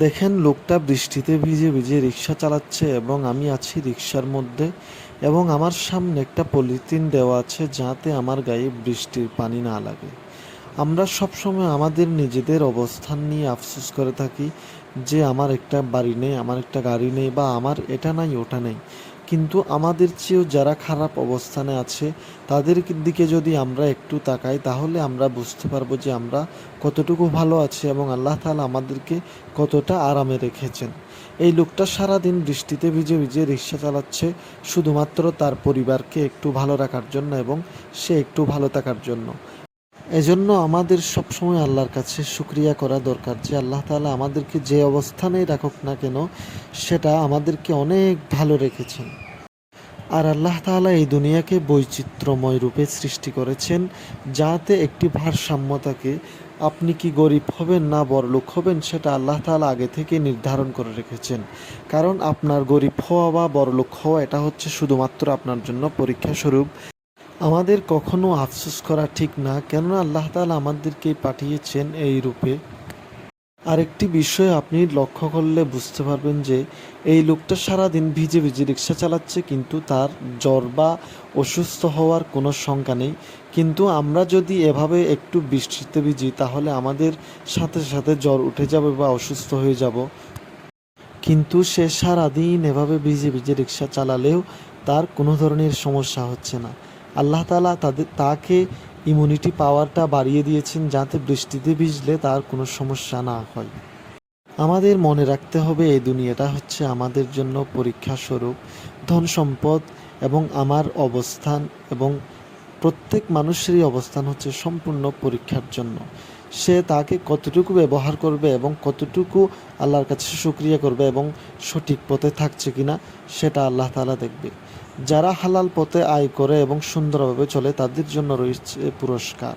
দেখেন, লোকটা বৃষ্টিতে ভিজে ভিজে রিক্সা চালাচ্ছে এবং আমি আছি রিক্সার মধ্যে এবং আমার সামনে একটা পলিথিন দেওয়া আছে যাতে আমার গায়ে বৃষ্টির পানি না লাগে। আমরা সবসময় আমাদের নিজেদের অবস্থান নিয়ে আফসোস করে থাকি যে আমার একটা বাড়ি নেই, আমার একটা গাড়ি নেই বা আমার এটা নাই, ওটা নেই। কিন্তু আমাদের চেয়েও যারা খারাপ অবস্থানে আছে, তাদের দিকে যদি আমরা একটু তাকাই, তাহলে আমরা বুঝতে পারব যে আমরা কতটুকু ভালো আছি এবং আল্লাহ তাআলা আমাদেরকে কতটা আরামে রেখেছেন। এই লোকটা সারাদিন বৃষ্টিতে ভিজে ভিজে রিক্সা চালাচ্ছে, শুধুমাত্র তার পরিবারকে একটু ভালো রাখার জন্য এবং সে একটু ভালো থাকার জন্য। এজন্য আমাদের সবসময় আল্লাহর কাছে শুক্রিয়া করা দরকার যে আল্লাহ তাআলা আমাদেরকে যে অবস্থানেই রাখুক না কেন, সেটা আমাদেরকে অনেক ভালো রেখেছেন। আর আল্লাহ তাআলা এই দুনিয়াকে বৈচিত্র্যময় রূপে সৃষ্টি করেছেন, যাতে একটি ভারসাম্য থাকে। আপনি কি গরিব হবেন না বড়লোক হবেন, সেটা আল্লাহ তাআলা আগে থেকে নির্ধারণ করে রেখেছেন। কারণ আপনার গরিব হওয়া বা বড়লোক হওয়া, এটা হচ্ছে শুধুমাত্র আপনার জন্য পরীক্ষা স্বরূপ আমাদের কখনো আফসোস করা ঠিক না, কেননা আল্লাহ তালা আমাদেরকে পাঠিয়েছেন এই রূপে। আরেকটি বিষয় আপনি লক্ষ্য করলে বুঝতে পারবেন যে, এই লোকটা সারাদিন ভিজে ভিজে রিক্সা চালাচ্ছে, কিন্তু তার জ্বর বা অসুস্থ হওয়ার কোনো শঙ্কা নেই। কিন্তু আমরা যদি এভাবে একটু বৃষ্টিতে ভিজি, তাহলে আমাদের সাথে সাথে জ্বর উঠে যাবে বা অসুস্থ হয়ে যাব। কিন্তু সে সারাদিন এভাবে ভিজে ভিজে রিক্সা চালালেও তার কোনো ধরনের সমস্যা হচ্ছে না। আল্লাহ তালা তাদের, তাকে ইমিউনিটি পাওয়ারটা বাড়িয়ে দিয়েছেন যাতে বৃষ্টিতে ভিজলে তার কোনো সমস্যা না হয়। আমাদের মনে রাখতে হবে এই দুনিয়াটা হচ্ছে আমাদের জন্য পরীক্ষা স্বরূপ, ধন সম্পদ এবং আমার অবস্থান এবং প্রত্যেক মানুষেরই অবস্থান হচ্ছে সম্পূর্ণ পরীক্ষার জন্য। সে তাকে কতটুকু ব্যবহার করবে এবং কতটুকু আল্লাহর কাছে সুক্রিয়া করবে এবং সঠিক পথে থাকছে কিনা, সেটা আল্লাহ তালা দেখবে। যারা হালাল পথে আয় করে এবং সুন্দরভাবে চলে, তাদের জন্য রয়েছে পুরস্কার।